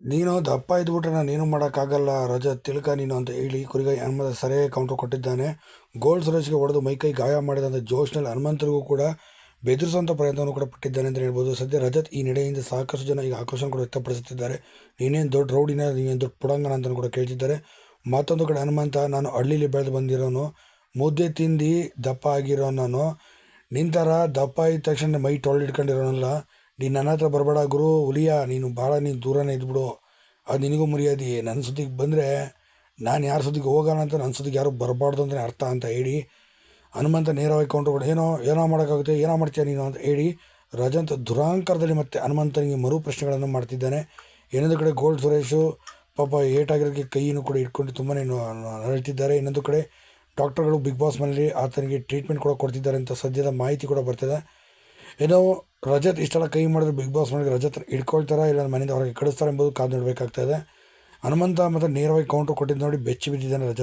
ನೀನು ದಪ್ಪ ಇದ್ಬಿಟ್ರೆ ನಾನು ಏನು ಮಾಡೋಕ್ಕಾಗಲ್ಲ ರಜತ್ ತಿಳ್ಕ ನೀನು ಅಂತ ಹೇಳಿ ಕುರಿಗ ಹನುಮಂತ ಸರಿಯಾಗಿ ಕೌಂಟ್ರ್ ಕೊಟ್ಟಿದ್ದಾನೆ. ಗೋಲ್ಡ್ ಸುರೇಶ್ಗೆ ಹೊಡೆದು ಮೈಕೈ ಗಾಯ ಮಾಡಿದಂಥ ಜೋಶ್ನಲ್ಲಿ ಹನುಮಂತರಿಗೂ ಕೂಡ ಬೆದರಿಸುವಂಥ ಪ್ರಯತ್ನವನ್ನು ಕೂಡ ಪಟ್ಟಿದ್ದಾನೆ ಅಂತ ಹೇಳ್ಬೋದು. ಸದ್ಯ ರಜತ್ ಈ ನಡೆಯಿಂದ ಸಾಕಷ್ಟು ಜನ ಈಗ ಆಕ್ರೋಶ ಕೂಡ ವ್ಯಕ್ತಪಡಿಸುತ್ತಿದ್ದಾರೆ. ನೀನೇನು ದೊಡ್ಡ ರೌಡಿನ, ನೀನೇನು ದೊಡ್ಡ ಪುಡಂಗನ ಅಂತಲೂ ಕೂಡ ಕೇಳ್ತಿದ್ದಾರೆ. ಮತ್ತೊಂದು ಕಡೆ ಹನುಮಂತ, ನಾನು ಹಳ್ಳಿಲಿ ಬೆಳೆದು ಬಂದಿರೋನು, ಮುದ್ದೆ ತಿಂದು ದಪ್ಪ ಆಗಿರೋ ನಾನು ನಿಂತಾರ ದಪ್ಪ ಇದ್ದ ತಕ್ಷಣ ಮೈ ಟೊಳ್ಳು ಇಟ್ಕೊಂಡಿರೋನಲ್ಲ ನೀನು ನನ್ನ ಹತ್ರ ಬರಬೇಡ ಗುರು, ಹುಲಿಯ, ನೀನು ಭಾಳ ನೀನು ದೂರನೇ ಇದ್ಬಿಡು. ಅದು ನಿನಗೂ ಮರ್ಯಾದೆ. ನನ್ನ ಸುದ್ದಿಗೆ ಬಂದರೆ ನಾನು ಯಾರ ಸುದ್ದಿಗೆ ಹೋಗೋಣ ಅಂತ ನನ್ನ ಸುದ್ದಿಗೆ ಯಾರು ಬರಬಾರ್ದು ಅಂತ ಅರ್ಥ ಅಂತ ಹೇಳಿ, ಹನುಮಂತ ನೇರವಾಗಿ ಕೌಂಟ್ರ್ ಕೊಡು ಏನೋ ಏನೋ ಮಾಡೋಕ್ಕಾಗುತ್ತೆ, ಏನೋ ಮಾಡ್ತೀಯ ನೀನು ಅಂತ ಹೇಳಿ ರಜಂತ ದುರಾಂಕಾರದಲ್ಲಿ ಮತ್ತೆ ಹನುಮಂತನಿಗೆ ಮರು ಪ್ರಶ್ನೆಗಳನ್ನು ಮಾಡ್ತಿದ್ದಾನೆ. ಇನ್ನೊಂದು ಕಡೆ ಗೋಲ್ಡ್ ಸುರೇಶು ಪಾಪ ಏಟಾಗಿರೋದಕ್ಕೆ ಕೈಯನ್ನು ಕೂಡ ಇಟ್ಕೊಂಡು ತುಂಬಾ ನರಳ್ತಿದ್ದಾರೆ. ಇನ್ನೊಂದು ಕಡೆ ಡಾಕ್ಟರ್ಗಳು ಬಿಗ್ ಬಾಸ್ ಮನೇಲಿ ಆತನಿಗೆ ಟ್ರೀಟ್ಮೆಂಟ್ ಕೂಡ ಕೊಡ್ತಿದ್ದಾರೆ ಅಂತ ಸದ್ಯದ ಮಾಹಿತಿ ಕೂಡ ಬರ್ತಿದೆ. ಏನೋ ರಜತ್ ಇಷ್ಟೆಲ್ಲ ಕೈ ಮಾಡಿದ್ರೆ ಬಿಗ್ ಬಾಸ್ ಮನೆಗೆ ರಜತ್ ಹಿಡ್ಕೊಳ್ತಾರಾ ಇಲ್ಲ ಮನೆಯಿಂದ ಹೊರಗೆ ಕಳಿಸ್ತಾರೆ ಎಂಬುದು ಕಾದು ಇದೆ. ಹನುಮಂತ ಮತ್ತು ನೇರವಾಗಿ ಕೌಂಟ್ರ್ ಕೊಟ್ಟಿದ್ದು ನೋಡಿ ಬೆಚ್ಚಿ ಬಿದ್ದಿದ್ದಾನೆ ರಜತ್.